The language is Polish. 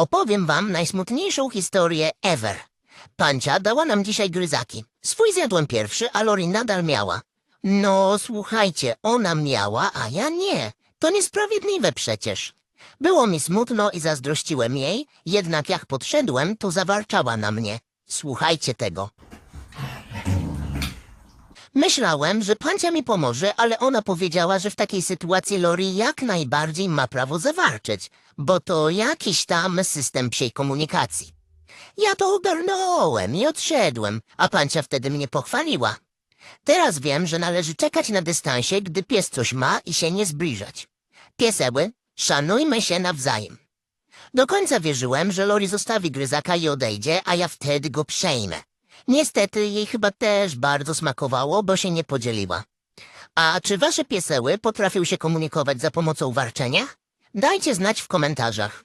Opowiem wam najsmutniejszą historię ever. Pancia dała nam dzisiaj gryzaki. Swój zjadłem pierwszy, a Lori nadal miała. No, słuchajcie, ona miała, a ja nie. To niesprawiedliwe przecież. Było mi smutno i zazdrościłem jej, jednak jak podszedłem, to zawarczała na mnie. Słuchajcie tego. Myślałem, że pancia mi pomoże, ale ona powiedziała, że w takiej sytuacji Lori jak najbardziej ma prawo zawarczeć, bo to jakiś tam system psiej komunikacji. Ja to ogarnąłem i odszedłem, a pancia wtedy mnie pochwaliła. Teraz wiem, że należy czekać na dystansie, gdy pies coś ma i się nie zbliżać. Pieseły, szanujmy się nawzajem. Do końca wierzyłem, że Lori zostawi gryzaka i odejdzie, a ja wtedy go przejmę. Niestety jej chyba też bardzo smakowało, bo się nie podzieliła. A czy wasze pieseły potrafią się komunikować za pomocą warczenia? Dajcie znać w komentarzach.